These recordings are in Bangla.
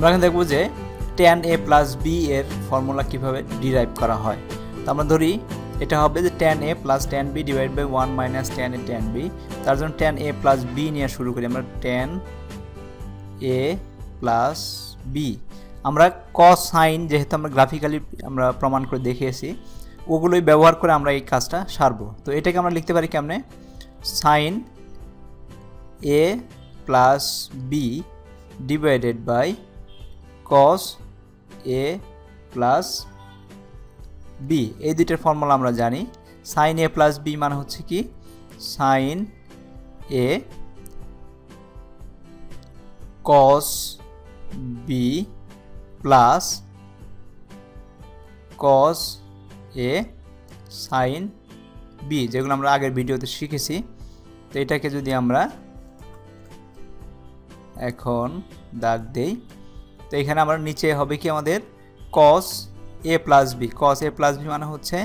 আমরা এখন দেখব যে টেন এ প্লাস বি এর ফর্মুলা কীভাবে ডিরাইভ করা হয়। তো আমরা ধরি, এটা হবে যে tan A plus tan B divide by one minus tan A tan B তার জন্য টেন এ প্লাস বি নিয়ে শুরু করি আমরা টেন এ প্লাস বি আমরা ক সাইন যেহেতু আমরা গ্রাফিক্যালি আমরা প্রমাণ করে দেখিয়েছি, ওগুলোই ব্যবহার করে আমরা এই কাজটা সারবো। তো এটাকে আমরা লিখতে পারি কেমনে? Sine A plus B divided by cos A plus B এই দুইটার ফর্মুলা আমরা জানি। সাইন এ প্লাস বি মানে হচ্ছে কি? Sine A cos B plus cos A sine B যেগুলো আমরা আগের ভিডিওতে শিখেছি। তো এটাকে যদি আমরা এখন দাগ দেই তো এখানে আমরা নিচে হবে কি আমাদের cos A plus B cos A plus B মানে হচ্ছে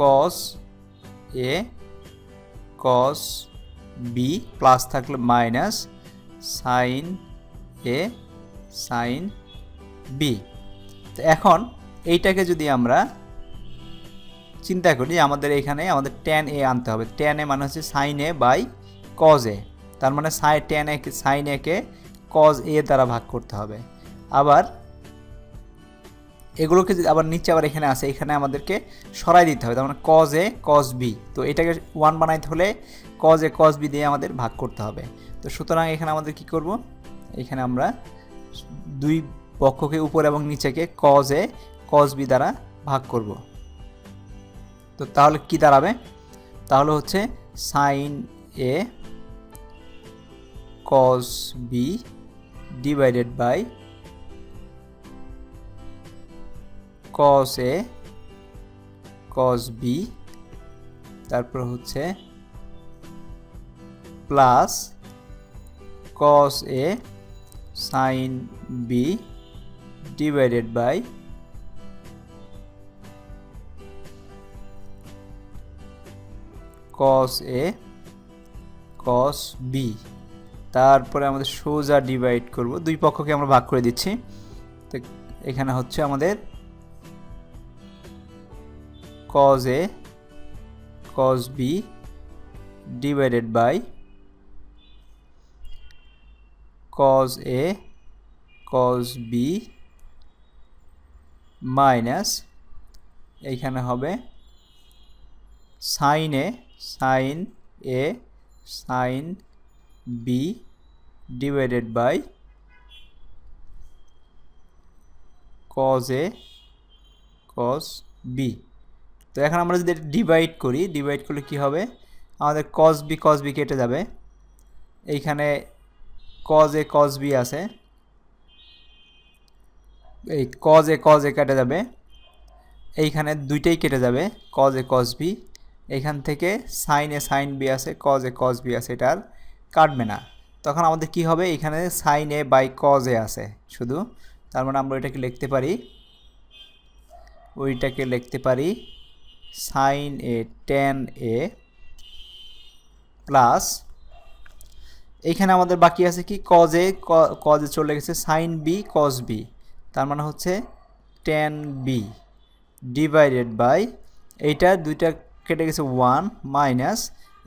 cos A cos B plus থাকলে minus sine A sine B তো এখন এইটাকে যদি আমরা চিন্তা করি, আমাদের এখানে আমাদের টেন এ আনতে হবে। টেন এ মানে হচ্ছে sine A by cos A তার মানে সাই টেন এ সাইন একে কজ এ দ্বারা ভাগ করতে হবে। আবার এগুলোকে আবার নিচে আবার এখানে আসে, এখানে আমাদেরকে সরাই দিতে হবে, তার মানে কজ এ কজ বি তো এটাকে ওয়ান বানাইতে হলে কজ এ কজ বি দিয়ে আমাদের ভাগ করতে হবে। তো সুতরাং এখানে আমাদের কি করব? এখানে আমরা দুই পক্ষকে উপর এবং নিচেকে কজ এ কজ বি দ্বারা ভাগ করব। তো তাহলে কি দাঁড়াবে? তাহলে হচ্ছে sine A cos B divided by cos A cos B তারপর হচ্ছে plus cos A sine B divided by cos A cos B তারপরে আমাদের সোজা ডিভাইড করব। দুই পক্ষকে আমরা ভাগ করে দিচ্ছি। তো এখানে হচ্ছে আমাদের cos A, cos B divided by cos A, cos B minus এইখানে হবে sine A sine A sine B divided by cos A, cos B. তো এখন আমরা যদি ডিভাইড করি ডিভাইড করলে কি হবে? আমাদের কস বি কস বি কেটে যাবে। এইখানে কজ এ কজ বি আছে। এই কজ এ কজ এ কেটে যাবে। এইখানে দুইটাই কেটে যাবে কজ এ কজ বি এইখান থেকে সাইন এ সাইন বি আছে কজ এ কজ বি আছে এটা আর কাটবে না। তখন আমাদের কি হবে? এখানে সাইন এ বাই কজ আছে। শুধু তার মানে আমরা ওইটাকে লিখতে পারি, ওইটাকে লিখতে পারি sine A tan A plus এইখানে আমাদের বাকি আছে কি? কজে কজে চলে গেছে সাইন বি কজ বি তার মানে হচ্ছে টেন বি ডিভাইডেড বাই এইটা দুইটা কেটে গেছে ওয়ান মাইনাস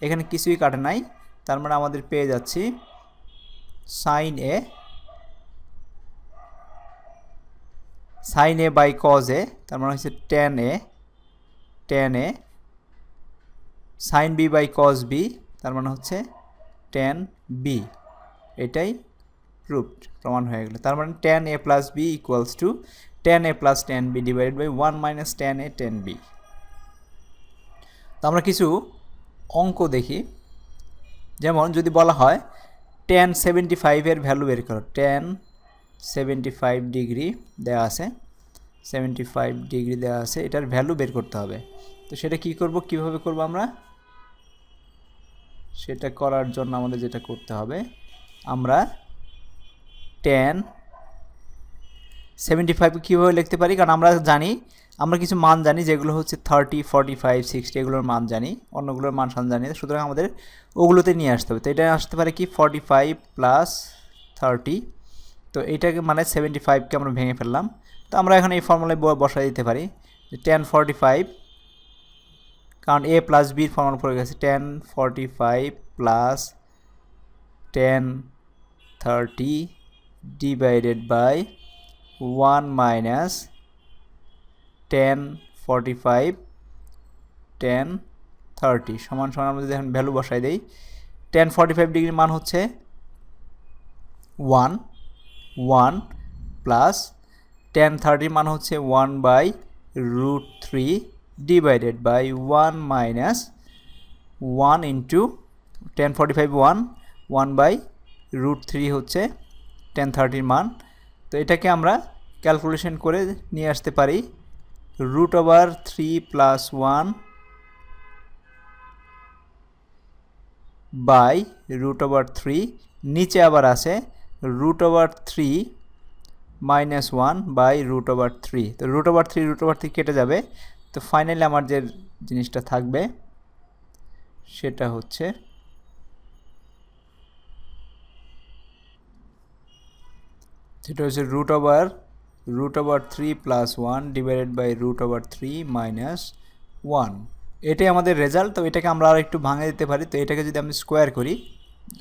এখানে কিছুই কাটে নাই। তার মানে আমাদের পেয়ে যাচ্ছি sine A sine A by cos A তার মানে হচ্ছে tan A tan A sine B by cos B তার মানে হচ্ছে টেন বি এটাই প্রুফড প্রমাণ হয়ে গেল। তার মানে tan A plus B equals to tan A plus tan B divided by one minus tan A tan B তো আমরা কিছু অঙ্ক দেখি। যেমন যদি বলা হয় টেন সেভেন্টি ফাইভের ভ্যালু বের করো টেন সেভেন্টি ফাইভ ডিগ্রি দেওয়া আছে সেভেন্টি ফাইভ ডিগ্রি দেওয়া আছে, এটার ভ্যালু বের করতে হবে। তো সেটা কি করব, কীভাবে করব আমরা? সেটা করার জন্য আমাদের যেটা করতে হবে, আমরা টেন সেভেন্টি ফাইভ কীভাবে লিখতে পারি? কারণ আমরা জানি আমরা কিছু মান জানি যেগুলো হচ্ছে থার্টি ফর্টি ফাইভ সিক্সটি এগুলোর মান জানি, অন্যগুলোর মান সান জানি। সুতরাং আমাদের ওগুলোতে নিয়ে আসতে হবে। তো এটা আসতে পারে কি ফর্টি ফাইভ প্লাস থার্টি তো এইটাকে মানে সেভেন্টি ফাইভকে আমরা ভেঙে ফেললাম। তো আমরা এখন এই ফর্মুলায় বসাই দিতে পারি। টেন ফর্টি ফাইভ কারণ এ প্লাস বির ফর্মুলা পড়ে গেছে। Tan forty five plus tan thirty divided by one minus tan forty five tan thirty সমান সমান আমরা যদি এখন ভ্যালু বসাই দিই টেন ফর্টি ফাইভ ডিগ্রির মান হচ্ছে ওয়ান ওয়ান প্লাস টেন থার্টির মান হচ্ছে one by root three divided by one minus one into tan forty five one one by root three হচ্ছে টেন থার্টির মান। তো এটাকে আমরা ক্যালকুলেশন করে নিয়ে আসতে পারি। Root over three plus one by root over three নিচে আবার আছে root over three minus one by root over three তো root over three root over three কেটে যাবে। তো ফাইনালি আমার যে জিনিসটা থাকবে, সেটা হচ্ছে সেটা হচ্ছে root over root over three plus one divided by root over three minus one এটাই আমাদের রেজাল্ট তো এটাকে আমরা আর একটু ভাঙে দিতে পারি। তো এটাকে যদি আমি স্কোয়ার করি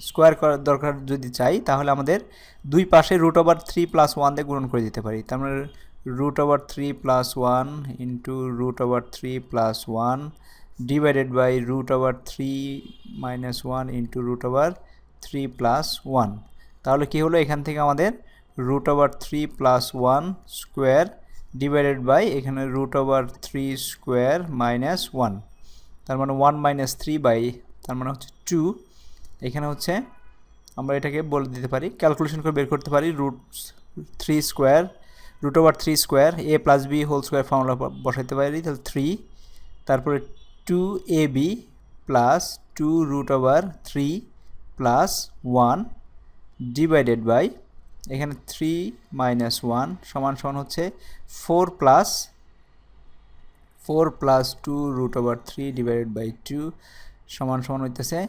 স্কোয়ার করার দরকার যদি চাই, তাহলে আমাদের দুই পাশে root over three plus one দিয়ে গুণন করে দিতে পারি। তার মানে root over three plus one into root over three plus one divided by root over three minus one into root over three plus one তাহলে কী হলো? এখান থেকে আমাদের root over three plus one square divided by এখানে root over three square minus one তার মানে ওয়ান মাইনাস থ্রি বাই তার মানে হচ্ছে টু এখানে হচ্ছে আমরা এটাকে বলে দিতে পারি ক্যালকুলেশন করে বের করতে পারি root three square root over three square A plus B whole square formula বসাইতে পারি, তাহলে থ্রি তারপরে two A B plus two root over three plus one divided by এখানে থ্রি মাইনাস ওয়ান সমান সমান হচ্ছে four plus four plus two root over three divided by two সমান সমান হইতেছে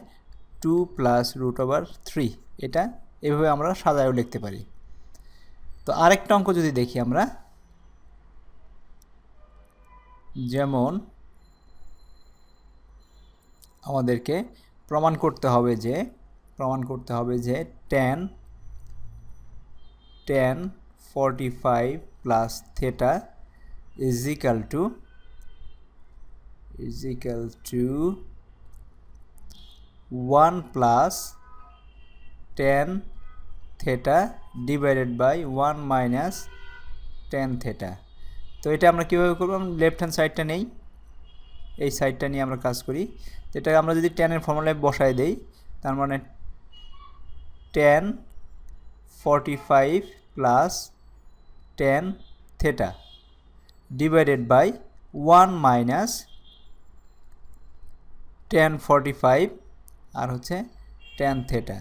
two plus root over three এটা এভাবে আমরা সাজায়ও লিখতে পারি। তো আরেকটা অঙ্ক যদি দেখি আমরা, যেমন আমাদেরকে প্রমাণ করতে হবে যে, প্রমাণ করতে হবে যে tan tan forty five plus theta is equal to equal to 1 plus tan theta divided by 1 minus tan theta. তো এটা আমরা কীভাবে করব? লেফট হ্যান্ড সাইডটা নেই। এই সাইডটা নিয়ে আমরা কাজ করি। এটা আমরা যদি টেনের ফর্মুলায় বসায় দেই, তার মানে tan forty five plus tan theta divided by one minus tan forty five আর হচ্ছে টেন থেটা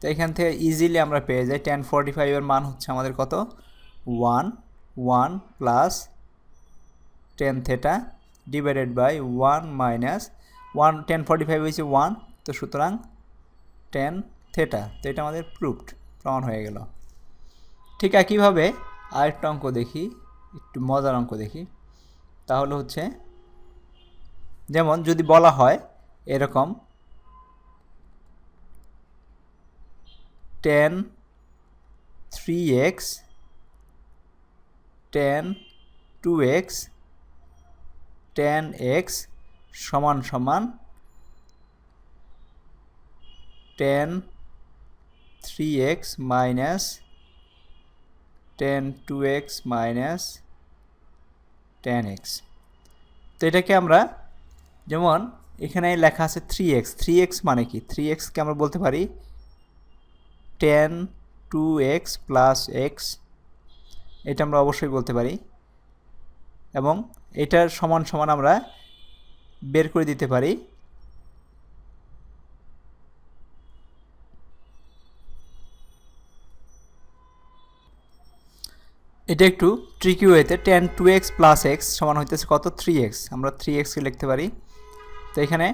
তো এখান থেকে ইজিলি আমরা পেয়ে যাই। টেন ফর্টি ফাইভের মান হচ্ছে আমাদের কত? One one plus tan theta divided by one minus one tan forty five হয়েছে ওয়ান তো সুতরাং টেন থেটা তো এটা আমাদের প্রুফড প্রমাণ হয়ে গেল। ঠিক একইভাবে আরেকটা অঙ্ক দেখি, একটু মজার অঙ্ক দেখি। তাহলে হচ্ছে, যেমন যদি বলা হয় এরকম tan three x tan two x tan x সমান সমান tan three x minus tan two x minus tan x তো এটাকে আমরা যেমন এখানে লেখা আছে থ্রি এক্স থ্রি এক্স মানে কি? থ্রি এক্সকে আমরা বলতে পারি tan two x plus x এটা আমরা অবশ্যই বলতে পারি। এবং এটার সমান সমান আমরা বের করে দিতে পারি এটা একটু ট্রিকি ওয়েতে tan two x plus x সমান হইতেছে কত? থ্রি এক্স আমরা থ্রি এক্সকে লিখতে পারি। তো এখানে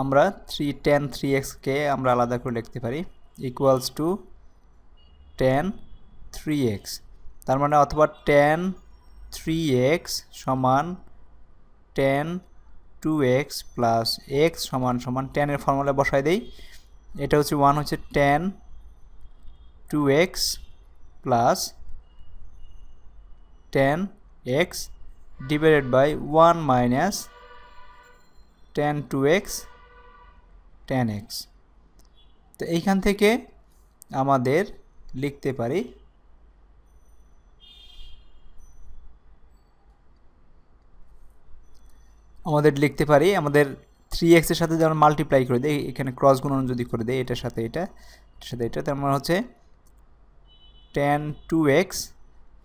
আমরা থ্রি টেন থ্রি এক্সকে আমরা আলাদা করে লিখতে পারি। Equals to tan three x তার মানে অথবা টেন থ্রি এক্স সমান tan two x plus x সমান সমান টেনের ফর্মুলা বসাই দেই। এটা হচ্ছে ওয়ান হচ্ছে tan two x plus tan x divided by one minus tan two x tan x তো এইখান থেকে আমাদের লিখতে পারি আমাদের লিখতে পারি আমাদের থ্রি এক্সের সাথে যেমন মাল্টিপ্লাই করে দেয় এখানে ক্রস গুণন যদি করে দেয় এটার সাথে এটা, এটার সাথে এটা, তার মানে হচ্ছে tan two x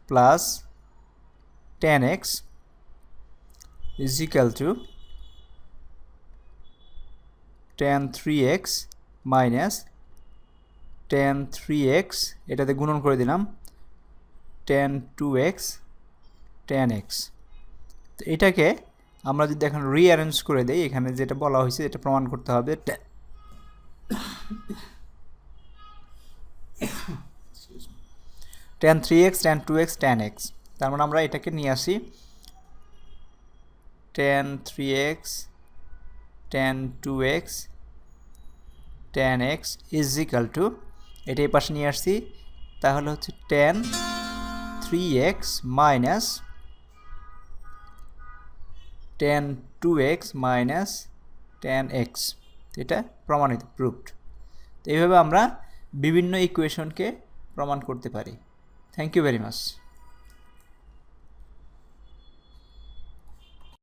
plus tan x is equal to tan 3x minus tan 3x এটাতে গুণন করে দিলাম, tan 2x tan x তো এটাকে আমরা যদি এখন রিঅ্যারেঞ্জ করে দেই, এখানে যেটা বলা হয়েছে, এটা প্রমাণ করতে হবে, tan 3x tan 2x tan x তার মানে আমরা এটাকে নিয়ে আসি tan 3x tan 2x tan x is equal to, এটা এই পাশে নিয়ে আসছি তাহলে হচ্ছে tan 3x minus tan 2x minus tan x, এটা প্রমাণিত প্রুভড তো এইভাবে আমরা বিভিন্ন ইকুয়েশনকে প্রমাণ করতে পারি। Thank you very much